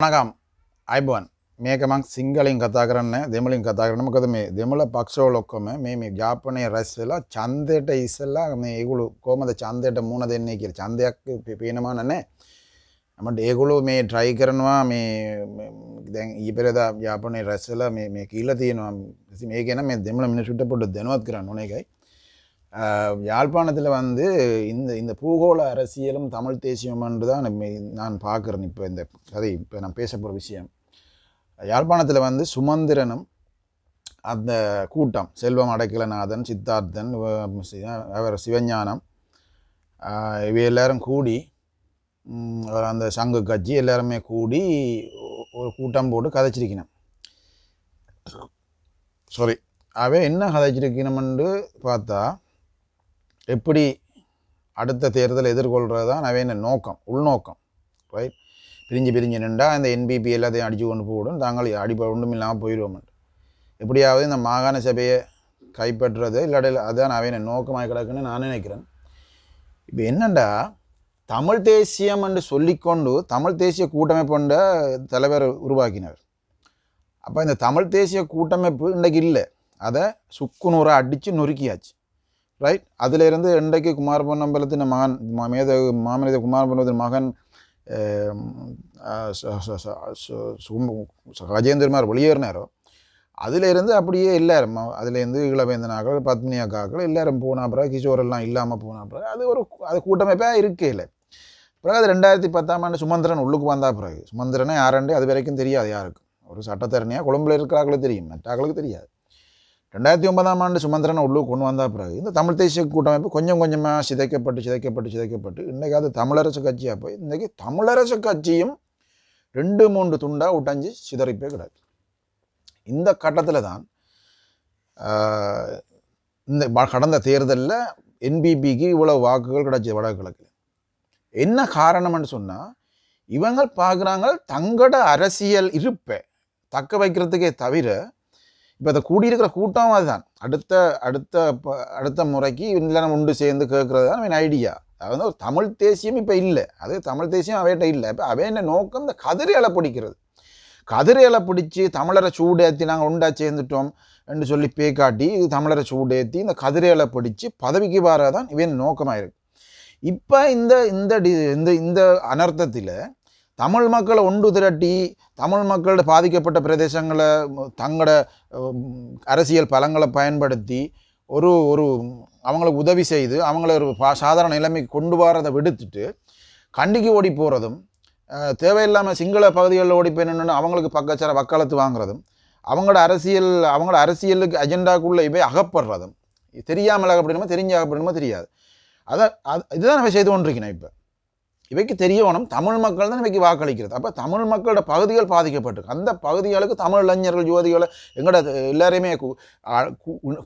වනකම් අයිබුවන් මේක මං සිංහලින් කතා කරන්න දෙමලින් කතා කරන මොකද මේ දෙමළ පක්ෂෝල ඔක්කොම මේ මේ ජාපනය රැස් වෙලා චන්දයට ඉස්සල්ලා මේ ඒගුළු කෝමද චන්දයට මුණ දෙන්නේ කිය චන්දයක් පේනමාන නෑ ඇමට ඒගොලු මේ ට්‍රයි කරනවා මේ දැන් ඊපෙරද ජාපනය රැස්සල මේ කියල තියෙනවා. මේ ගැන මේ දෙමළ මිනිසුට පොඩ දැනුවත් කරන්න ඕන එකයි. யாழ்ப்பாணத்தில் வந்து இந்த இந்த பூகோள அரசியலும் தமிழ் தேசியம்ன்று தான் நான் பார்க்குறேன் இப்போ இந்த கதை இப்போ நான் பேச போகிற விஷயம். யாழ்ப்பாணத்தில் வந்து சுமந்திரனும் அந்த கூட்டம் செல்வம் அடைக்கலநாதன் சித்தார்த்தன் அவர் சிவஞானம் இவை இவ எல்லாரும் கூடி அந்த சங்கு கட்சி எல்லாருமே கூடி ஒரு கூட்டம் போட்டு கதைச்சிருக்கணும். சாரி அவன் என்ன கதைச்சிருக்கணும்னு பார்த்தா எப்படி அடுத்த தேர்தலை எதிர்கொள்கிறது தான் நவீன நோக்கம் உள்நோக்கம் ரைட் பிரிஞ்சு பிரிஞ்சு நின்றால் இந்த என்பிபி எல்லாத்தையும் அடித்து கொண்டு போடும் தாங்கள் அடிப்ப ஒன்றும் இல்லாமல் போயிடுவோம். எப்படியாவது இந்த மாகாண சபையை கைப்பற்றுறது இல்லாட்டில் அதான் நவீன நோக்கமாக கிடக்குன்னு நான் நினைக்கிறேன். இப்போ என்னண்டா தமிழ் தேசியம் என்று சொல்லிக்கொண்டு தமிழ் தேசிய கூட்டமைப்பு தலைவர் உருவாக்கினார். அப்போ இந்த தமிழ் தேசிய கூட்டமைப்பு இன்றைக்கு இல்லை. அதை சுக்குநூறாக அடித்து நொறுக்கியாச்சு. ரைட் அதிலிருந்து இன்றைக்கு குமார பொன்னம்பலத்தின் மகன் மேத மாமனித குமார பொன்னத்தின் மகன் கஜேந்திரமார் வெளியேறினாரோ அதிலிருந்து அப்படியே எல்லாரும் ம- அதுலேருந்து இளவேந்தனாக்கள் பத்மினி அக்காக்கள் எல்லாரும் போன பிறகு கிஷோரெல்லாம் இல்லாமல் போன பிறகு அது ஒரு அது கூட்டமைப்பாக இருக்கே இல்லை பிறகு அது ரெண்டாயிரத்தி பத்தாம் ஆண்டு சுமந்திரன் உள்ளுக்கு வந்தா பிறகு சுமந்திரனை யாரண்டு அது வரைக்கும் தெரியாது யாருக்கும். ஒரு சட்டத்தரணியாக கொழும்புல இருக்கிறார்களுக்கு தெரியும் மற்றாக்களுக்கு தெரியாது. ரெண்டாயிரத்தி ஒன்பதாம் ஆண்டு சுமந்திரனை உள்ளுக்கு கொண்டு வந்த பிறகு இந்த தமிழ் தேசிய கூட்டமைப்பு கொஞ்சம் கொஞ்சமாக சிதைக்கப்பட்டு சிதைக்கப்பட்டு சிதைக்கப்பட்டு இன்றைக்கி அது தமிழரசு கட்சியாக போய் இன்றைக்கி தமிழரசு கட்சியும் ரெண்டு மூன்று துண்டாக உடைஞ்சு சிதறிப்பே கிடக்கு. இந்த கட்டத்தில் தான் இந்த கடந்த தேர்தலில் என்பிபிக்கு இவ்வளோ வாக்குகள் கிடைச்சது வடகிழக்கில். என்ன காரணம்னு சொன்னால் இவங்க பார்க்குறாங்க தங்களோட அரசியல் இருப்பை தக்க வைக்கிறதுக்கே தவிர இப்போ அதை கூடியிருக்கிற கூட்டம் அதுதான். அடுத்த அடுத்த ப- அடுத்த முறைக்கு இல்லைன்னா உண்டு சேர்ந்து கேட்குறது தான் அவன் ஐடியா அது வந்து ஒரு தமிழ் தேசியம் இப்போ இல்லை. அது தமிழ் தேசியம் அவையிட்ட இல்லை. இப்போ அவைய நோக்கம்? இந்த கதிரையலை பிடிக்கிறது. கதிரையலை பிடிச்சி தமிழரை சூடேற்றி நாங்கள் உண்டா சேர்ந்துட்டோம் என்று சொல்லி பேக்காட்டி இது தமிழரை சூடேற்றி இந்த கதிரையலை பிடிச்சி பதவிக்கு வரதான் இவன் நோக்கமாக இருக்கு இப்போ இந்த இந்த டி இந்த இந்த அனர்த்தத்தில் தமிழ் மக்களை ஒன்று திரட்டி தமிழ் மக்களோட பாதிக்கப்பட்ட பிரதேசங்களை தங்களோட அரசியல் பலங்களை பயன்படுத்தி ஒரு ஒரு அவங்களுக்கு உதவி செய்து அவங்கள ஒரு பா சாதாரண நிலைமைக்கு கொண்டு வரதை விடுத்துட்டு கண்டிக்கு ஓடி போகிறதும் தேவையில்லாமல் சிங்கள பகுதிகளில் ஓடி போய் அவங்களுக்கு பக்கச்சார வக்காலத்து வாங்குறதும் அவங்களோட அரசியல் அவங்களோட அரசியலுக்கு அஜெண்டாக்குள்ளே இவை அகப்படுறதும் தெரியாமல் அகப்படணுமோ தெரிஞ்சு அகப்படணுமோ தெரியாது. அதை அது இதுதான் நம்ம செய்து கொண்டிருக்கணும் இப்போ. இவைக்கு தெரியணும் தமிழ் மக்கள் தான் இவைக்கு வாக்களிக்கிறது. அப்போ தமிழ் மக்களோட பகுதிகள் பாதிக்கப்பட்டிருக்கு. அந்த பகுதிகளுக்கு தமிழ் இளைஞர்கள் யுவதிகளை எங்களோட எல்லாரையுமே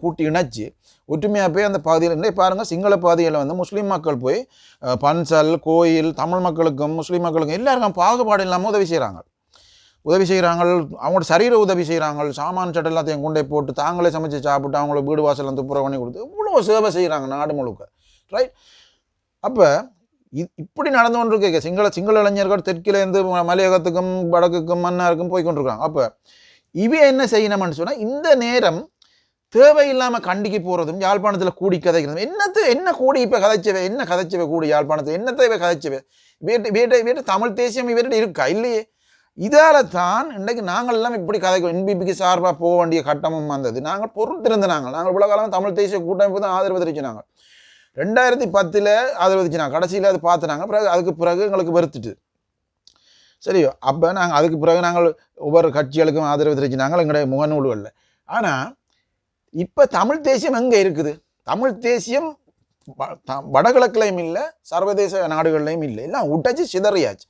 கூட்டி இணைச்சி ஒற்றுமையாக போய் அந்த பகுதியில் இன்றைய பாருங்கள் சிங்கள பகுதியில் வந்து முஸ்லீம் மக்கள் போய் பன்சல் கோயில் தமிழ் மக்களுக்கும் முஸ்லீம் மக்களுக்கும் எல்லாருக்கும் பாகுபாடு இல்லாமல் உதவி செய்கிறாங்க உதவி செய்கிறாங்க அவங்களோட சரீர உதவி செய்கிறாங்க சாமான் சட்டை எல்லாத்தையும் கொண்டே போட்டு தாங்களே சமைச்சு சாப்பிட்டு அவங்கள வீடு வாசல் துப்புரவு பண்ணி கொடுத்து இவ்வளோ சேவை செய்கிறாங்க நாடு முழுக்க. ரைட் அப்போ இப்படி நடந்து கொண்டு இருக்க சிங்கள சிங்கள இளைஞர்கள் தெற்கிலேருந்து மலையகத்துக்கும் வடக்குக்கும் மன்னாருக்கும் போய் கொண்டிருக்காங்க. அப்போ இவ என்ன செய்யணும்னு சொன்னால் இந்த நேரம் தேவையில்லாமல் கண்டிக்கு போகிறதும் யாழ்ப்பாணத்தில் கூடி கதைக்கிறதும் என்னத்து என்ன கூடி இப்போ கதைச்சவை என்ன கதைச்சவை கூடி யாழ்ப்பாணத்தில் என்னத்தை இவ கதைச்சவை? வீட்டு வீட்டை வீட்டு தமிழ் தேசியம் இவர்கிட்ட இருக்கா? இல்லையே. இதால தான் இன்றைக்கு நாங்கள் எல்லாம் இப்படி கதைக்கும் என்பிபிக்கு சார்பாக போக வேண்டிய கட்டமும் வந்தது. நாங்கள் பொறுத்திருந்த நாங்கள். நாங்கள் இவ்வளோ காலம் தமிழ் தேசிய கூட்டமைப்பு தான் ஆதரவு தெரிவிச்சினாங்க ரெண்டாயிரத்தி பத்தில் ஆதரவு தெரிவிச்சினாங்க கடைசியில் அது பார்த்துனாங்க பிறகு அதுக்கு பிறகு எங்களுக்கு வெறுத்துட்டு. சரியோ? அப்போ நாங்கள் அதுக்கு பிறகு நாங்கள் ஒவ்வொரு கட்சிகளுக்கும் ஆதரவு தெரிவிச்சினாங்க எங்களுடைய முகநூல்களில். ஆனால் இப்போ தமிழ் தேசியம் எங்கே இருக்குது? தமிழ் தேசியம் வ- த- வடகிழக்குலையும் இல்லை சர்வதேச நாடுகள்லையும் இல்லை. எல்லாம் உடைச்சு சிதறியாச்சு.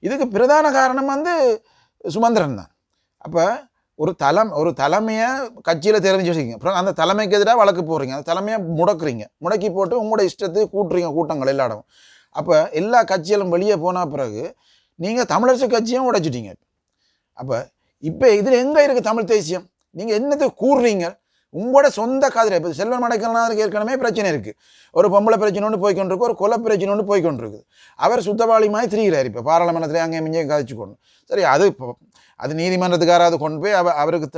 இதுக்கு பிரதான காரணம் வந்து சுமந்திரன் தான். அப்போ ஒரு தலம் ஒரு தலைமையை கட்சியில் தெரிஞ்சு வச்சுக்கிங்க. அப்புறம் அந்த தலைமைக்கு எதிராக வழக்கு போடுறீங்க. அந்த தலைமையை முடக்குறீங்க. முடக்கி போட்டு உங்களோட இஷ்டத்துக்கு கூட்டுறீங்க கூட்டங்கள் எல்லா இடமும் அப்போ எல்லா கட்சிகளும் வெளியே போன பிறகு நீங்கள் தமிழரசு கட்சியும் உடைச்சிட்டீங்க. அப்போ இப்போ இதில் எங்கே இருக்குது தமிழ் தேசியம்? நீங்கள் என்னத்தை கூறுறீங்க? உங்களோட சொந்த கதிரை இப்போ செல்வன் மடைக்கலனாருக்கு ஏற்கனவே பிரச்சனை இருக்குது ஒரு பொம்பளை பிரச்சனை ஒன்று போய்கொண்டிருக்கு ஒரு கொலை பிரச்சனை ஒன்று போய்கொண்டிருக்குது அவர் சுத்தவாளி மாதிரி திரிகிறார். இப்போ பாராளுமன்றத்தில் அங்கே மிஞ்சையும் கதைச்சு கொண்டு சரி அது இப்போ அது நீதிமன்றத்துக்காராவது கொண்டு போய் அவ அவருக்கு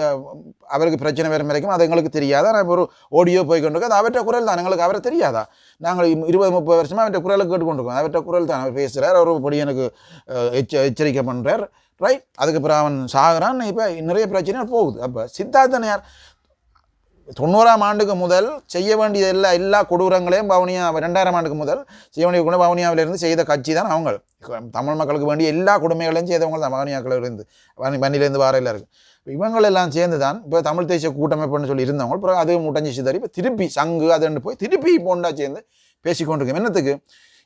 அவருக்கு பிரச்சனை வரும் வரைக்கும் அது எங்களுக்கு தெரியாதா? நான் ஒரு ஓடியோ போய் கொண்டு அது அவற்ற குரல் தான். எங்களுக்கு அவரை தெரியாதா? நாங்கள் இருபது முப்பது வருஷமாக அவற்ற குரலை கேட்டுக்கொண்டிருக்கோம் அவற்ற குரல் தான். அவர் பேசுகிறார் அவர் படி எனக்கு எச்ச எச்சரிக்கை பண்ணுறார் ரைட் அதுக்கு பிறகு அவன் சாகிறான். இப்போ நிறைய பிரச்சனைகள் போகுது. அப்போ சித்தார்த்தன் யார்? தொண்ணூறாம் ஆண்டுக்கு முதல் செய்ய வேண்டிய எல்லா எல்லா கொடூரங்களையும் பவனியா ரெண்டாயிரம் ஆண்டுக்கு முதல் செய்ய வேண்டிய கூட பவனியாவிலிருந்து செய்த கட்சி தான் அவங்க தமிழ் மக்களுக்கு வேண்டிய எல்லா கொடுமைகளையும் செய்தவங்க தான் பவனியாக்களிலிருந்து. பண்ணிலேருந்து வன்னிலேருந்து வார எல்லாம் இருக்குது இவங்க எல்லாம் சேர்ந்து தான் இப்போ தமிழ் தேசிய கூட்டமைப்புன்னு சொல்லி இருந்தவங்க அப்புறம் அது முட்டஞ்சி சிதறி இப்போ திருப்பி சங்கு அதுன்னு போய் திருப்பி போண்டா சேர்ந்து பேசிக்கொண்டிருக்கோம். என்னத்துக்கு?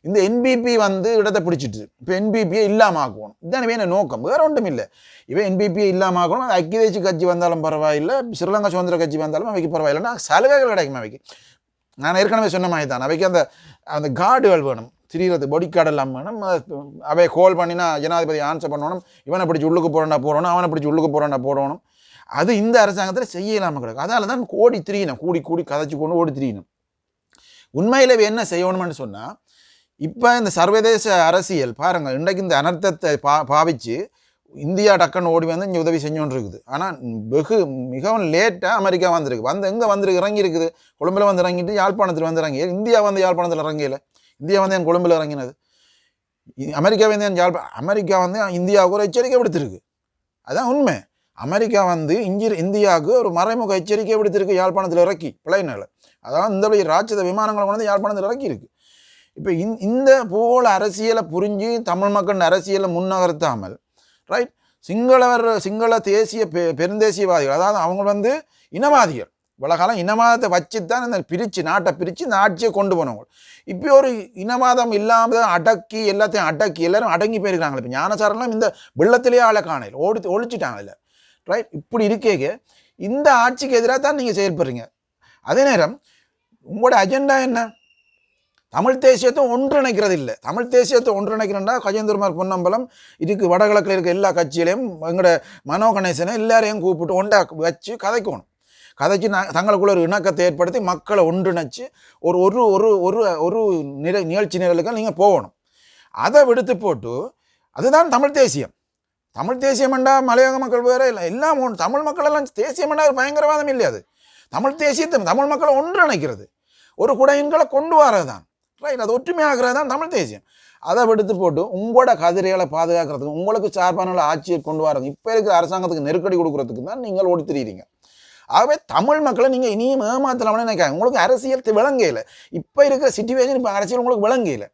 இந்த என்பிபி வந்து இடத்தை பிடிச்சிட்டு இப்போ என்பிபியை இல்லாமல் ஆக்கணும் இதுதான் வேணும் நோக்கம். வேறு ஒன்றும் இல்லை இவன் என்பிபியை இல்லாமல் ஆக்கணும் அது ஐக்கிய தேசிய கட்சி வந்தாலும் பரவாயில்லை. ஸ்ரீலங்கா சுதந்திர கட்சி வந்தாலும் அவைக்கு பரவாயில்லைன்னா சலுகைகள் கிடைக்கும் அவைக்கு? நான் ஏற்கனவே சொன்ன மாதிரி தான். அவைக்கு அந்த அந்த கார்டுகள் வேணும். திரிகிறது பொடி கார்டெல்லாம் வேணும். அவை கோல் பண்ணினா ஜனாதிபதி ஆன்சர் பண்ணணும். இவனை பிடிச்சி உள்ளுக்கு போகிறோன்னா போடணும் அவனை பிடிச்சி உள்ளுக்கு போகிறோன்னா போடணும் அது இந்த அரசாங்கத்தில் செய்ய இல்லாமல் கிடக்கு. தான் ஓடி திரியணும். கூடி கூடி கதைச்சு கொண்டு ஓடி திரியணும். உண்மையிலே என்ன செய்யணும்னு சொன்னால் இப்போ இந்த சர்வதேச அரசியல் பாருங்கள் இன்றைக்கு இந்த அனர்த்தத்தை பா பாவிச்சு இந்தியா டக்குன்னு ஓடி வந்து இங்கே உதவி செஞ்சோன்னு இருக்குது ஆனால் வெகு மிகவும் லேட்டாக அமெரிக்கா வந்திருக்கு. வந்து எங்கே வந்திருக்கு? இறங்கி இருக்குது கொழும்பில் வந்து இறங்கிட்டு யாழ்ப்பாணத்தில் வந்து இறங்கி இந்தியா வந்து யாழ்ப்பாணத்தில் இறங்கல. இந்தியா வந்து என் கொழும்பில் இறங்கினது. அமெரிக்கா வந்து என் யாழ்ப்பா அமெரிக்கா வந்து இந்தியாவுக்கு ஒரு எச்சரிக்கை விடுத்திருக்கு. அதுதான் உண்மை. அமெரிக்கா வந்து இஞ்சி இந்தியாவுக்கு ஒரு மறைமுக எச்சரிக்கை விடுத்திருக்கு யாழ்ப்பாணத்தில் இறக்கி பிளைனில் அதாவது இந்த ராட்சத விமானங்களை கொண்டு வந்து யாழ்ப்பாணத்தில் இறக்கி இருக்கு இப்போ இந் இந்த போல அரசியலை புரிஞ்சு தமிழ் மக்கள் அரசியலை முன்னகர்த்தாமல் ரைட் சிங்களவர் சிங்கள தேசிய பெ பெருந்தேசியவாதிகள் அதாவது அவங்க வந்து இனவாதிகள். இவ்வளோ காலம் இனவாதத்தை வச்சு தான் இந்த பிரித்து நாட்டை பிரித்து இந்த ஆட்சியை கொண்டு போனவங்க. இப்போ ஒரு இனவாதம் இல்லாமல் அடக்கி எல்லாத்தையும் அடக்கி எல்லாரும் அடங்கி போயிருக்கிறாங்களே இப்போ ஞானசாரெல்லாம் இந்த வெள்ளத்திலேயே ஆளை காணையில் ஓடி ஒழிச்சிட்டாங்கல்ல ரைட் இப்படி இருக்கேங்க இந்த ஆட்சிக்கு எதிராக தான் நீங்கள் செயல்படுறீங்க. அதே நேரம் உங்களோட அஜெண்டா என்ன? தமிழ் தேசியத்தை ஒன்றிணைக்கிறது இல்லை தமிழ் தேசியத்தை ஒன்றிணைக்கிறேன்னா கஜேந்திரமார் பொன்னம்பலம் இதுக்கு வடகிழக்கில் இருக்க எல்லா கட்சியிலையும் எங்களோட மனோ கணேசனை எல்லாரையும் கூப்பிட்டு ஒண்டா வச்சு கதைக்கணும். கதைச்சு நான் தங்களுக்குள்ள ஒரு இணக்கத்தை ஏற்படுத்தி மக்களை ஒன்றிணைச்சு ஒரு ஒரு ஒரு ஒரு ஒரு நிற நிகழ்ச்சி நிரலுக்கு நீங்கள் போகணும். அதை விடுத்து போட்டு அதுதான் தமிழ் தேசியம். தமிழ் தேசியம்ண்டா மலையக மக்கள் வேற இல்லை. எல்லாம் ஒன்று தமிழ் மக்கள் எல்லாம் தேசியம்ண்டா ஒரு பயங்கரவாதம் இல்லை அது? தமிழ் தேசியத்தை தமிழ் மக்களை ஒன்றிணைக்கிறது. ஒரு குடையின்களை கொண்டு வரது தான் ரைட் அது ஒற்றுமையாகிறது தான் தமிழ் தேசியம். அதை விடுத்து போட்டு உங்களோட கதிரைகளை பாதுகாக்கிறதுக்கு உங்களுக்கு சார்பான ஆட்சியை கொண்டு வரது இப்போ இருக்கிற அரசாங்கத்துக்கு நெருக்கடி கொடுக்குறதுக்கு தான் நீங்கள் ஓடி திரியிறீங்க ஆகவே தமிழ் மக்களை நீங்கள் இனியும் ஏமாத்தலாம்னு நினைக்காங்க உங்களுக்கு அரசியல் விளங்கையில் இப்போ இருக்கிற சுச்சுவேஷன் இப்போ அரசியல் உங்களுக்கு விளங்கையில்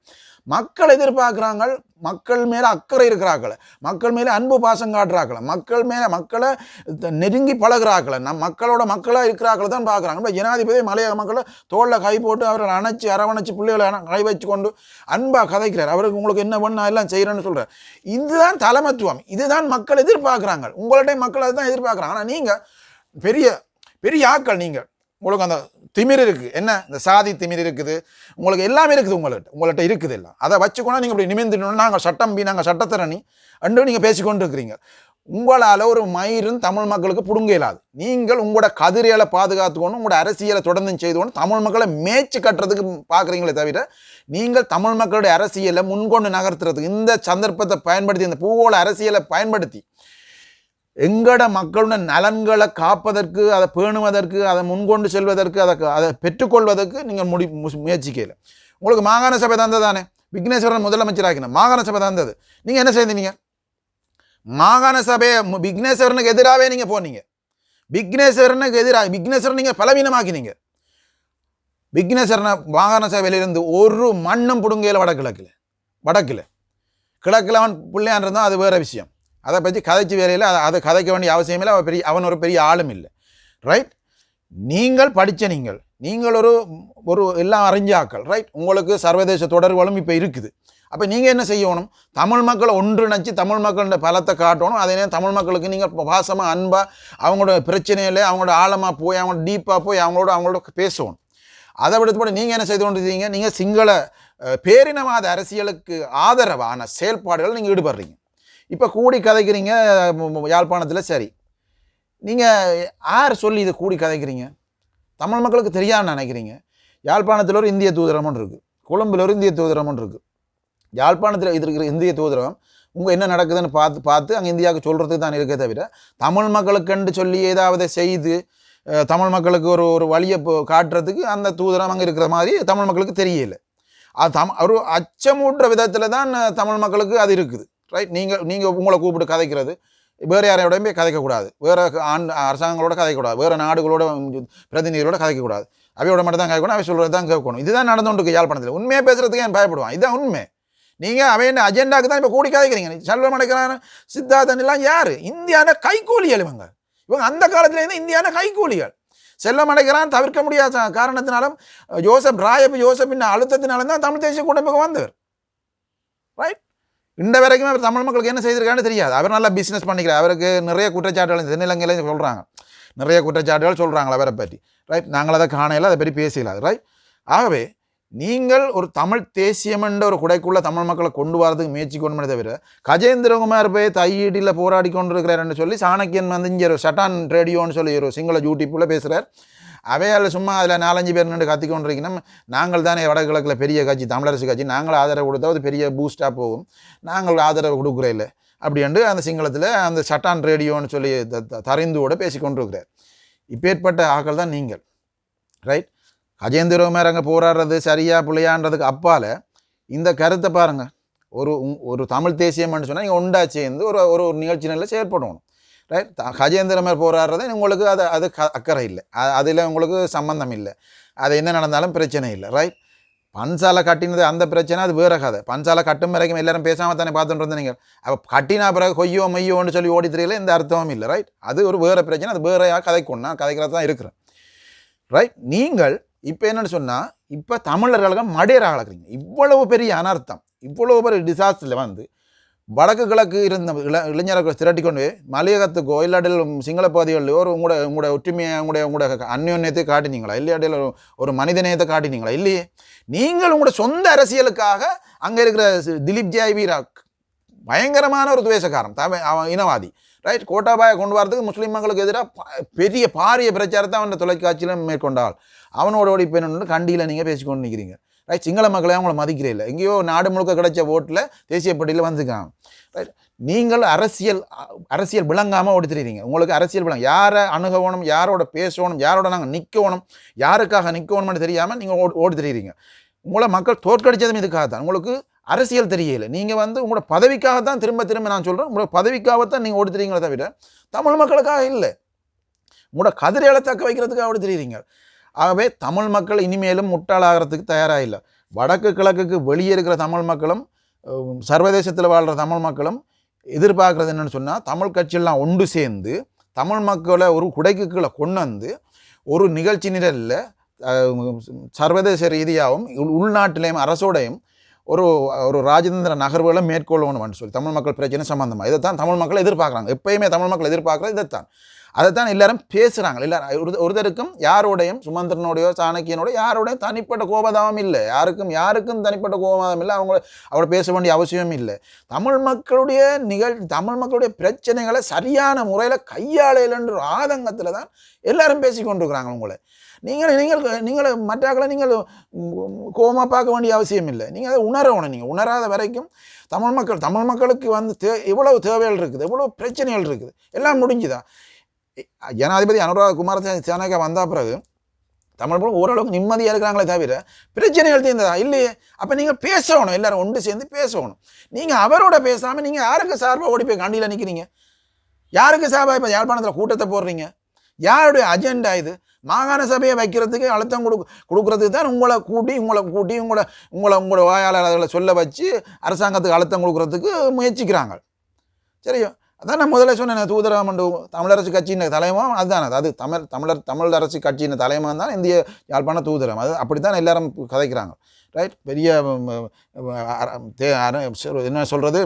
மக்கள் எதிர்பார்க்குறாங்க மக்கள் மேலே அக்கறை இருக்கிறாக்கள மக்கள் மேலே அன்பு பாசம் காட்டுறாக்கள மக்கள் மேலே மக்களை நெருங்கி பழகுறாக்கள நம் மக்களோட மக்களாக இருக்கிறாக்களை தான் பார்க்குறாங்க. இப்போ ஜனாதிபதி மலைய மக்களை தோளில் கை போட்டு அவரை அணைச்சி அரவணைச்சு பிள்ளைகளை கை வச்சு கொண்டு அன்பாக கதைக்கிறார். அவருக்கு உங்களுக்கு என்ன பண்ண எல்லாம் செய்கிறேன்னு சொல்கிறார் இதுதான் தலைமத்துவம். இதுதான் மக்கள் எதிர்பார்க்குறாங்க உங்கள்கிட்ட மக்கள் அதுதான் எதிர்பார்க்குறாங்க. ஆனால் நீங்கள் பெரிய பெரிய ஆட்கள் நீங்கள் உங்களுக்கு அந்த திமிர் இருக்குது. என்ன? இந்த சாதி திமிர் இருக்குது. உங்களுக்கு எல்லாமே இருக்குது உங்கள்கிட்ட உங்கள்கிட்ட இருக்குது எல்லாம். அதை வச்சுக்கோனா நீங்கள் இப்படி நிமிந்துடணும் நாங்கள் சட்டம் பி நாங்கள் சட்டத்திறனி அன்று நீங்கள் பேசிக்கொண்டு இருக்கிறீங்க. உங்களால் ஒரு மயிரும் தமிழ் மக்களுக்கு புடுங்க இயலாது. நீங்கள் உங்களோட கதிரியலை பாதுகாத்துக்கணும் உங்களோட அரசியலை தொடர்ந்து செய்து தமிழ் மக்களை மேய்ச்சி கட்டுறதுக்கு பார்க்குறீங்களே தவிர நீங்கள் தமிழ் மக்களுடைய அரசியலை முன்கொண்டு நகர்த்துறதுக்கு இந்த சந்தர்ப்பத்தை பயன்படுத்தி இந்த பூகோள அரசியலை பயன்படுத்தி எங்கட மக்களுடைய நலன்களை காப்பதற்கு அதை பேணுவதற்கு அதை முன்கொண்டு செல்வதற்கு அதை அதை பெற்றுக்கொள்வதற்கு நீங்கள் முடி மு- முயற்சிக்கல. உங்களுக்கு மாகாண சபை தந்தது தானே? விக்னேஸ்வரன் முதலமைச்சராக்கின மாகாண சபை தந்தது. நீங்கள் என்ன செய்தீங்க? மாகாண சபையை விக்னேஸ்வரனுக்கு எதிராகவே நீங்கள் போனீங்க. விக்னேஸ்வரனுக்கு எதிராக விக்னேஸ்வரன் நீங்கள் பலவீனமாக்கினீங்க. விக்னேஸ்வரனை மாகாண சபையிலிருந்து ஒரு மண்ணும் பிடுங்கையில் வடகிழக்கில். வடக்கில். கிழக்கில் அவன் பிள்ளையான் இருந்தால் அது வேறு விஷயம். அதை பற்றி கதைச்சு வேலையில் அதை அதை கதைக்க வேண்டிய அவசியம் இல்லை. அவன் பெரிய அவன் ஒரு பெரிய ஆளும் இல்லை. ரைட் நீங்கள் படித்த நீங்கள் நீங்கள் ஒரு ஒரு எல்லாம் அறிஞ்சாக்கள் ரைட் உங்களுக்கு சர்வதேச தொடர்புகளும் இப்போ இருக்குது. அப்போ நீங்கள் என்ன செய்யணும்? தமிழ் மக்களை ஒன்றிணைச்சு தமிழ் மக்களோட பலத்தை காட்டணும். அதே நேரம் தமிழ் மக்களுக்கு நீங்கள் பாசமாக அன்பாக அவங்களோட பிரச்சனையில் அவங்களோட ஆழமாக போய் அவங்களோட டீப்பாக போய் அவங்களோட அவங்களோட பேசணும். அதை விடுத்து போட்டு நீங்கள் என்ன செய்து கொண்டிருக்கீங்க? நீங்கள் சிங்கள பேரினவாத அரசியலுக்கு ஆதரவான செயல்பாடுகள் நீங்கள் ஈடுபடுறீங்க. இப்போ கூடி கதைக்கிறீங்க யாழ்ப்பாணத்தில் சரி. நீங்கள் யார் சொல்லி இதை கூடி கதைக்கிறீங்க? தமிழ் மக்களுக்கு தெரியாதுன்னு நினைக்கிறீங்க. யாழ்ப்பாணத்தில் ஒரு இந்திய தூதரமும் இருக்குது கொழும்பில் ஒரு இந்திய தூதரமும் இருக்குது யாழ்ப்பாணத்தில் இது இருக்கிற இந்திய தூதரகம் உங்கள் என்ன நடக்குதுன்னு பார்த்து பார்த்து அங்கே இந்தியாவுக்கு சொல்கிறதுக்கு தான் இருக்கே தவிர தமிழ் மக்களுக்கென்று சொல்லி ஏதாவது செய்து தமிழ் மக்களுக்கு ஒரு ஒரு வழியை போ- காட்டுறதுக்கு அந்த தூதரம் அங்கே இருக்கிற மாதிரி தமிழ் மக்களுக்கு தெரியல. அது தம் ஒரு அச்சமூட்டுற விதத்தில் தான் தமிழ் மக்களுக்கு அது இருக்குது. ரைட் நீங்கள் நீங்கள் உங்களை கூப்பிட்டு கதைக்கிறது. வேறு யாரையோடையும் போய் கதைக்கக்கூடாது. வேறு ஆண் அரசாங்கங்களோட கதைக்கக்கூடாது. வேறு நாடுகளோட பிரதிநிதிகளோட கதைக்கக்கூடாது. அவையோட மட்டும் தான் கேட்கணும் அவை சொல்கிறது தான் கேட்கணும். இதுதான் நடந்துகிட்டு யாழ்ப்பாணத்தில் உண்மையாக பேசுறதுக்கு என் பயப்படுவான்? இதுதான் உண்மை. நீங்கள் அவன் அஜெண்டாக்கு தான் இப்போ கூடி கதைக்கிறீங்க. செல்வம் அடைக்கிறான் சித்தார்த்தன் எல்லாம் யார்? இந்தியான கைக்கூலிகள் இவங்க இவங்க அந்த காலத்துலேருந்து இந்தியான கைக்கூலிகள் செல்வம் அடைக்கிறான் தவிர்க்க முடியாத காரணத்தினாலும் ஜோசப் ராயப் ஜோசப்பின் அழுத்தத்தினாலும் தான் தமிழ் தேசிய கூட்டமைப்பு வந்தவர். ரைட் இந்த வரைக்கும் அவர் தமிழ் மக்களுக்கு என்ன செய்திருக்கான்னு தெரியாது. அவர் நல்லா பிஸ்னஸ் பண்ணிக்கிறார். அவருக்கு நிறைய குற்றச்சாட்டுகள் தென்னிலங்கையில சொல்கிறாங்க நிறைய குற்றச்சாட்டுகள் சொல்கிறாங்களா அவரை பற்றி. ரைட் நாங்கள் அதை காணையில் அதை பற்றி பேசலாது ரைட் ஆகவே நீங்கள் ஒரு தமிழ் தேசியம் என்ற ஒரு குடைக்குள்ள தமிழ் மக்களை கொண்டு வரதுக்கு முயற்சி கொண்டு தவிர கஜேந்திரகுமார் போய் தையீடியில் போராடி கொண்டிருக்கிறாருன்னு சொல்லி சாணக்கியன் வந்து இங்கே ஒரு சட்டான் ரேடியோன்னு சொல்லி ஒரு சிங்கள யூடியூப்பில் பேசுகிறார் அவையால் சும்மா அதில் நாலஞ்சு பேர் நின்று கத்தி கொண்டிருக்கணும் நாங்கள் தானே வடகிழக்கில் பெரிய கட்சி தமிழரசு கட்சி. நாங்கள் ஆதரவு கொடுத்தா அது பெரிய பூஸ்டாக போகும். நாங்கள் ஆதரவு கொடுக்குறே இல்லை. அப்படின்ட்டு அந்த சிங்களத்தில் அந்த சட்டான் ரேடியோன்னு சொல்லி த- த- தரிந்துவோட பேசி கொண்டிருக்கிறார். இப்பேற்பட்ட ஆக்கள் தான் நீங்கள். ரைட் கஜேந்திரகுமார் அங்கே போராடுறது சரியா பிள்ளையான்றதுக்கு அப்பால் இந்த கருத்தை பாருங்கள் ஒரு உங்- ஒரு தமிழ் தேசியம்னு சொன்னால் நீங்கள் ஒண்டா சேர்ந்து ஒரு ஒரு நிகழ்ச்சி நிலையில் செயற்படணும். ரைட் கஜேந்திரமார் போராடுறது உங்களுக்கு அது அது க- அக்கறை இல்லை. அதில் உங்களுக்கு சம்பந்தம் இல்லை. அது என்ன நடந்தாலும் பிரச்சனை இல்லை. ரைட் பன்சாலை கட்டினது அந்த பிரச்சனை அது வேற கதை. பன்சாலை கட்டும் வரைக்கும் எல்லாரும் பேசாமல் தானே பார்த்துட்டு இருந்தீங்க. நீங்கள் அப்போ கட்டினா பிறகு கொய்யோ மையோன்னு சொல்லி ஓடி தெரியல எந்த அர்த்தமும் இல்லை. ரைட் அது ஒரு வேறு பிரச்சனை அது வேறையாக கதைக்கும் நான் கதைக்கிறது தான் இருக்கிறேன். ரைட் நீங்கள் இப்போ என்னென்னு சொன்னால் இப்போ தமிழர்களுக்கு மடையராக கலக்குறீங்க இவ்வளவு பெரிய அனர்த்தம் இவ்வளவு பெரிய டிசாஸ்டரில் வந்து வடக்கு கிழக்கு இருந்த இள இளைஞர்கள் திரட்டி கொண்டு போய் மலையகத்துக்கோ இல்லாட்டில் சிங்கள பகுதிகளிலோ ஒரு உங்களோட உங்களோட ஒற்றுமையை உங்களுடைய உங்களோட அந்யோன்யத்தை காட்டினீங்களா? இல்லாட்டில் ஒரு மனிதநேயத்தை காட்டினீங்களா? இல்லையே. நீங்கள் உங்களோட சொந்த அரசியலுக்காக அங்கே இருக்கிற திலீப் ஜெய் வீராக் பயங்கரமான ஒரு துவேஷக்காரன் தமிழ் அவன் இனவாதி. ரைட் கோட்டாபாயை கொண்டு வரதுக்கு முஸ்லீம் மக்களுக்கு எதிராக பெரிய பாரிய பிரச்சாரத்தை அவன் தொலைக்காட்சியில் மேற்கொண்டாள். அவனோட ஓடி போய் கண்டியில் நீங்கள் பேசிக்கொண்டு நிற்கிறீங்க ரைட் சிங்கள மக்களை அவங்கள மதிக்கிறே இல்லை. எங்கேயோ நாடு முழுக்க கிடைச்ச ஓட்டில் தேசிய பட்டியலில் நீங்கள் அரசியல் அரசியல் விளங்காமல் ஓடித்துறீங்க உங்களுக்கு அரசியல் விளங்க. யாரை அணுகவணும் யாரோட பேசணும் யாரோட நாங்கள் நிற்கணும் யாருக்காக நிற்கணும்னு தெரியாமல் நீங்கள் ஓடு ஓடி உங்களை மக்கள் தோற்கடிச்சதும் இதுக்காக தான் உங்களுக்கு அரசியல் தெரியல. நீங்கள் வந்து உங்களோட பதவிக்காக தான் திரும்ப திரும்ப நான் சொல்கிறேன் உங்களோட பதவிக்காகத்தான் நீங்கள் ஓடி தவிர தமிழ் மக்களுக்காக இல்லை. உங்களோட கதிரைகளை தக்க வைக்கிறதுக்காக ஓடுத்துறீங்க தெரியுறீங்க ஆகவே தமிழ் மக்கள் இனிமேலும் முட்டாளாகிறதுக்கு தயாராக இல்லை. வடக்கு கிழக்குக்கு வெளியே இருக்கிற தமிழ் மக்களும் சர்வதேசத்தில் வாழ்கிற தமிழ் மக்களும் எதிர்பார்க்குறது என்னென்னு சொன்னால் தமிழ் கட்சியெல்லாம் ஒன்று சேர்ந்து தமிழ் மக்களை ஒரு குடைக்கு கீழே கொண்டு வந்து ஒரு நிகழ்ச்சி நிரலில் சர்வதேச ரீதியாகவும் உள்- அரசோடையும் ஒரு ஒரு ராஜதந்திர நகர்வுகளை மேற்கொள்ளணும்னு சொல்லி தமிழ் மக்கள் பிரச்சனை சம்மந்தமாக இதை தான் தமிழ் மக்கள் எதிர்பார்க்குறாங்க. எப்பயுமே தமிழ் மக்கள் எதிர்பார்க்குறது இதைத்தான். அதைத்தான் எல்லாரும் பேசுகிறாங்க எல்லாரும் ஒரு ஒருத்தருக்கும் யாரோடையும் சுமந்திரனோடையோ சாணக்கியனோட யாரோடையும் தனிப்பட்ட கோபதாபம் இல்லை. யாருக்கும் யாருக்கும் தனிப்பட்ட கோபதாபம் இல்லை. அவங்கள அவரை பேச வேண்டிய அவசியம் இல்லை. தமிழ் மக்களுடைய நிகழ் தமிழ் மக்களுடைய பிரச்சனைகளை சரியான முறையில் கையாளையிலன்ற ஒரு ஆதங்கத்தில் தான் எல்லாரும் பேசி கொண்டிருக்கிறாங்க உங்களை நீங்கள் நீங்கள் நீங்கள் மற்றாக்களை நீங்கள் கோமா பார்க்க வேண்டிய அவசியம் இல்லை நீங்கள் அதை உணரணும். நீங்கள் உணராத வரைக்கும் தமிழ் மக்கள் தமிழ் மக்களுக்கு வந்து தே எவ்வளவு தேவைகள் இருக்குது எவ்வளோ பிரச்சனைகள் இருக்குது. எல்லாம் முடிஞ்சுதா? ஜனாதிபதி அனுராத குமார சேனகா வந்த பிறகு தமிழ் மக்கள் ஓரளவுக்கு நிம்மதியாக இருக்கிறாங்களே தவிர பிரச்சனைகள் தீர்ந்ததா? இல்லையே. அப்போ நீங்கள் பேசணும். எல்லாரும் ஒன்று சேர்ந்து பேசணும். நீங்கள் அவரோட பேசாமல் நீங்கள் யாருக்கு சார்பாக ஓடி போய் கண்டியில் நிற்கிறீங்க யாருக்கு சார்பாக இப்போ யாழ்ப்பாணத்தில் கூட்டத்தை போடுறீங்க? யாருடைய அஜெண்டா இது? மாகாண சபையை வைக்கிறதுக்கு அழுத்தம் கொடு கொடுக்கறதுக்கு தான் உங்களை கூட்டி உங்களை கூட்டி உங்களை உங்களை உங்களோட வாயாளர்களை சொல்ல வச்சு அரசாங்கத்துக்கு அழுத்தம் கொடுக்கறதுக்கு முயற்சிக்கிறாங்க. சரியோ அதான் நான் முதல்ல சொன்னேன் தூதரகம் தமிழரசு கட்சியின் தலைவம் அதுதான் அது. அது தமிழ் தமிழர் தமிழ் அரசு கட்சியின் தலைவம் தான் இந்திய யாழ்ப்பாண தூதரம் அது அப்படித்தான் எல்லாரும் கதைக்கிறாங்க. ரைட் பெரிய சொல்- என்ன சொல்கிறது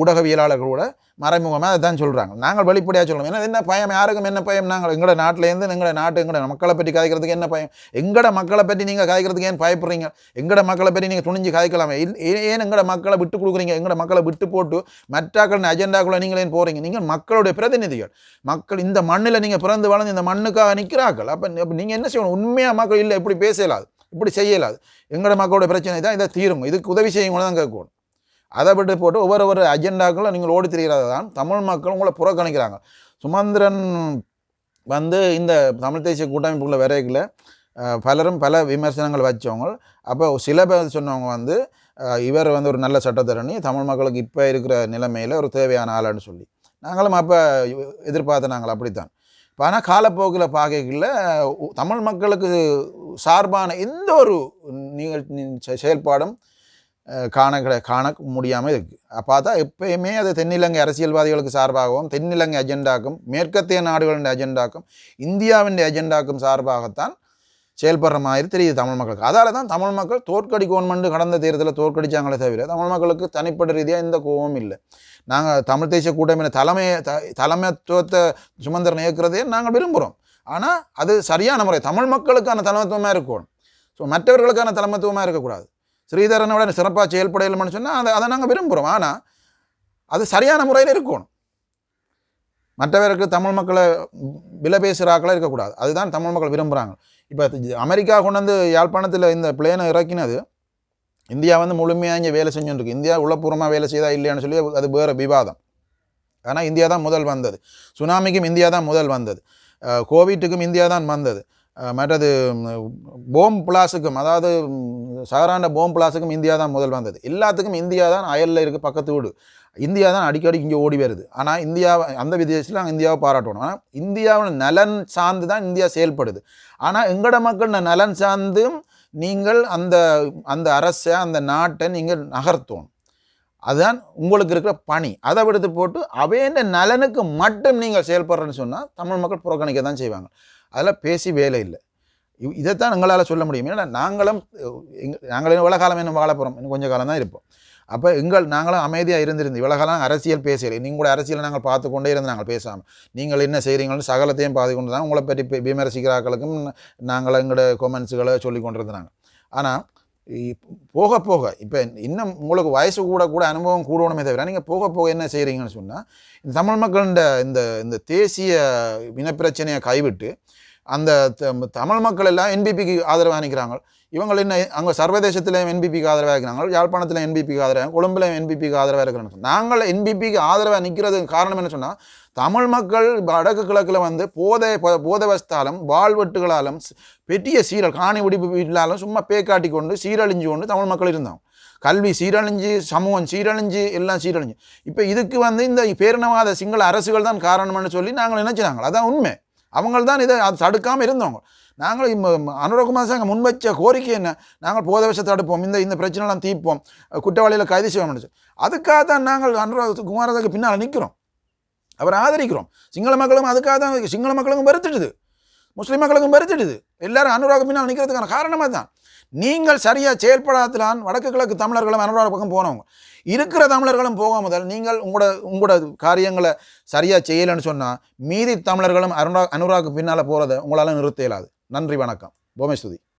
ஊடகவியலாளர்கள் கூட மறைமுகமாக அதை தான் சொல்கிறாங்க நாங்கள் வெளிப்படையாக சொல்லுவோம் ஏன்னா என்ன பயம்? யாருக்கும் என்ன பயம்? நாங்கள் எங்களோட நாட்டிலேருந்து எங்களோட நாட்டு எங்களோட மக்களை பற்றி கதைக்கிறதுக்கு என்ன பயம்? எங்களோட மக்களை பற்றி நீங்கள் கதைக்கிறதுக்கு ஏன் பயப்படுறீங்க? எங்களோட மக்களை பற்றி நீங்கள் துணிஞ்சு கதைக்கலாமே? ஏன் எங்களோட மக்களை விட்டு கொடுக்குறீங்க? எங்களோட மக்களை விட்டு போட்டு மற்றாக்களின் அஜெண்டாக்குள்ளே நீங்கள் ஏன் போகிறீங்க நீங்கள் மக்களுடைய பிரதிநிதிகள். மக்கள் இந்த மண்ணில் நீங்கள் பிறந்து வளர்ந்து இந்த மண்ணுக்காக நிற்கிறாக்கள் அப்போ அப்போ நீங்கள் என்ன செய்யணும்? உண்மையாக மக்கள் இல்லை இப்படி பேசலாது இப்படி செய்யலாது. எங்களோட மக்களோட பிரச்சனை தான் இதை தீருங்க இதுக்கு உதவி செய்யுங்க தான் கேட்கணும். அதை விட்டு போட்டு ஒவ்வொரு ஒரு அஜெண்டாக்களும் நீங்கள் ஓடி திரிகிறது தான். தமிழ் மக்கள் உங்களை புறக்கணிக்கிறாங்க. சுமந்திரன் வந்து இந்த தமிழ் தேசிய கூட்டமைப்புக்குள்ள வரையில் பலரும் பல விமர்சனங்கள் வச்சவங்க. அப்போ சில பேர் சொன்னவங்க வந்து இவர் வந்து ஒரு நல்ல சட்டத்தரணி தமிழ் மக்களுக்கு இப்போ இருக்கிற நிலைமையில் ஒரு தேவையான ஆளுன்னு சொல்லி. நாங்களும் அப்போ எதிர்பார்த்த நாங்கள் அப்படித்தான். இப்போ ஆனால் காலப்போக்கில் பார்க்கல தமிழ் மக்களுக்கு சார்பான எந்த ஒரு நிகழ்ச்சி செ- செயல்பாடும் காண காண முடியாமல் இருக்குது பார்த்தா எப்பயுமே அது தென்னிலங்கை அரசியல்வாதிகளுக்கு சார்பாகவும் தென்னிலங்கை அஜெண்டாக்கும் மேற்கத்திய நாடுகளின் அஜெண்டாக்கும் இந்தியாவின் அஜெண்டாக்கும் சார்பாகத்தான் செயல்படுற மாதிரி தெரியுது தமிழ் மக்களுக்கு. அதால் தான் தமிழ் மக்கள் தோற்கடிக்கணுமென்று கடந்த தேர்தலில் தோற்கடிச்சாங்களே தவிர தமிழ் மக்களுக்கு தனிப்பட்ட ரீதியாக எந்த கோபமும் இல்லை. நாங்கள் தமிழ் தேசிய கூட்டமைப்பின தலைமை த தலைமைத்துவத்தை சுமந்திரன் இயக்கிறதே நாங்கள் விரும்புகிறோம் ஆனால் அது சரியான முறை. தமிழ் மக்களுக்கான தலைமைத்துவமாக இருக்கணும். ஸோ மற்றவர்களுக்கான தலைமைத்துவமாக இருக்கக்கூடாது. ஸ்ரீதரனோட சிறப்பாக செயல்படையலன்னு சொன்னால் அதை அதை நாங்கள் விரும்புகிறோம் ஆனால் அது சரியான முறையில் இருக்கணும். மற்றவருக்கு தமிழ் மக்களை விலை பேசுகிறாக்களா இருக்கக்கூடாது. அதுதான் தமிழ் மக்கள் விரும்புகிறாங்க இப்போ அமெரிக்கா கொண்டு வந்து யாழ்ப்பாணத்தில் இந்த பிளேனை இறக்கினது இந்தியா வந்து முழுமையாக இங்கே வேலை செஞ்சுருக்கு இந்தியா உள்ளபூர்வமாக வேலை செய்தா இல்லையான்னு சொல்லி அது வேறு விவாதம். ஆனால் இந்தியா தான் முதல் வந்தது. சுனாமிக்கும் இந்தியா தான் முதல் வந்தது. கோவிட்டுக்கும் இந்தியா தான் வந்தது. மற்றது போம் பிளாஸுக்கும் அதாவது ம், சாதாரண போம் பிளாஸுக்கும் இந்தியா தான் முதல் வந்தது. எல்லாத்துக்கும் இந்தியா தான் அயலில் இருக்குது பக்கத்து வீடு. இந்தியா தான் அடிக்கடி இங்கே ஓடி வருது. ஆனால் இந்தியா அந்த விதத்தில் நாங்கள் இந்தியாவை பாராட்டணும் ஆனால் இந்தியாவின் நலன் சார்ந்து தான் இந்தியா செயல்படுது. ஆனால் எங்களோட மக்கள் நலன் சார்ந்தும் நீங்கள் அந்த அந்த அரசை அந்த நாட்டை நீங்கள் நகர்த்தணும். அதுதான் உங்களுக்கு இருக்கிற பணி. அதை விடுத்து போட்டு அவைய நலனுக்கு மட்டும் நீங்கள் செயல்படுறேன்னு சொன்னால் தமிழ் மக்கள் புறக்கணிக்க தான் செய்வாங்க. அதெல்லாம் பேசி வேலை இல்லை. இதைத்தான் எங்களால் சொல்ல முடியும். ஏன்னா நாங்களும் எங்கள் நாங்கள் நாங்களும் இவ்வளோ காலம் என்ன வாழ போகிறோம் இன்னும் கொஞ்சம் காலம் தான் இருப்போம். அப்போ எங்கள் நாங்களும் அமைதியாக இருந்திருந்து இவ்வளோ காலம் அரசியல் பேசலை. நீங்கள் கூட அரசியலை நாங்கள் பார்த்து கொண்டே இருந்து நாங்கள் பேசாமல். நீங்கள் என்ன செய்கிறீங்கன்னு சகலத்தையும் பார்த்து கொண்டு தான் உங்களை பற்றி விமர்சிக்கிறாக்களுக்கும் நாங்கள் எங்களோட கொமெண்ட்ஸுகளை சொல்லி கொண்டு இருந்தாங்க. ஆனால் போக போக இப்போ இன்னும் உங்களுக்கு வயசு கூட கூட அனுபவம் கூடணுமே தவிர நீங்கள் போக போக என்ன செய்கிறீங்கன்னு சொன்னால் இந்த தமிழ் மக்களின் இந்த இந்த தேசிய இனப்பிரச்சனையை கைவிட்டு அந்த த- தமிழ் மக்கள் எல்லாம் என்பிபிக்கு ஆதரவாக நிற்கிறாங்க இவங்க என்ன அங்கே சர்வதேசத்தில் என்பிபிக்கு ஆதரவாக இருக்கிறாங்க யாழ்ப்பாணத்தில் என்பிபிக்கு ஆதரவாக கொழும்புலையும் என்பிபிக்கு ஆதரவாக இருக்கிறாங்க. நாங்கள் என்பிபிக்கு ஆதரவாக நிற்கிறதுக்கு காரணம் என்ன சொன்னால் தமிழ் மக்கள் வடக்கு கிழக்கில் வந்து போதை போதவஸ்தாலும் வாழ்வெட்டுகளாலும் பெரிய சீரல் காணி வெடிப்பு வீட்டிலாலும் சும்மா பேக்காட்டி கொண்டு சீரழிஞ்சு கொண்டு தமிழ் மக்கள் இருந்தாங்க. கல்வி சீரழிஞ்சு சமூகம் சீரழிஞ்சு எல்லாம் சீரழிஞ்சு. இப்போ இதுக்கு வந்து இந்த பேரினவாத சிங்கள அரசுகள் தான் காரணம்னு சொல்லி நாங்கள் நினச்சினாங்க. அதான் உண்மை. அவங்க தான் இதை அது தடுக்காமல் இருந்தவங்க. நாங்கள் இம்ம- அனுரகுமார் சாங்க முன்வச்ச கோரிக்கை என்ன? நாங்கள் போத தடுப்போம் இந்த இந்த பிரச்சனைலாம் தீர்ப்போம் குற்றவாளியில் கைது செய்வோம்னு சொல்லி. அதுக்காக தான் நாங்கள் அனுராக் குமாரதாக்கு பின்னால் நிற்கிறோம் அவரை ஆதரிக்கிறோம். சிங்கள மக்களும் அதுக்காக தான் சிங்கள மக்களுக்கும் வெறுத்துடுது. முஸ்லீம் மக்களுக்கும் வெறுத்துடுது. எல்லாரும் அனுராக பின்னால் நிற்கிறதுக்கான காரணமாக தான் நீங்கள் சரியாக செயல்படாதலான் வடக்கு கிழக்கு தமிழர்களும் அனுராக பக்கம் போனவங்க. இருக்கிற தமிழர்களும் போக முதல் நீங்கள் உங்களோட உங்களோட காரியங்களை சரியாக செய்யலைன்னு சொன்னால் மீதி தமிழர்களும் அனுரா அனுராக்கு பின்னால் போகிறத உங்களால் நிறுத்த இயலாது நன்றி வணக்கம். போமேஸ்துதி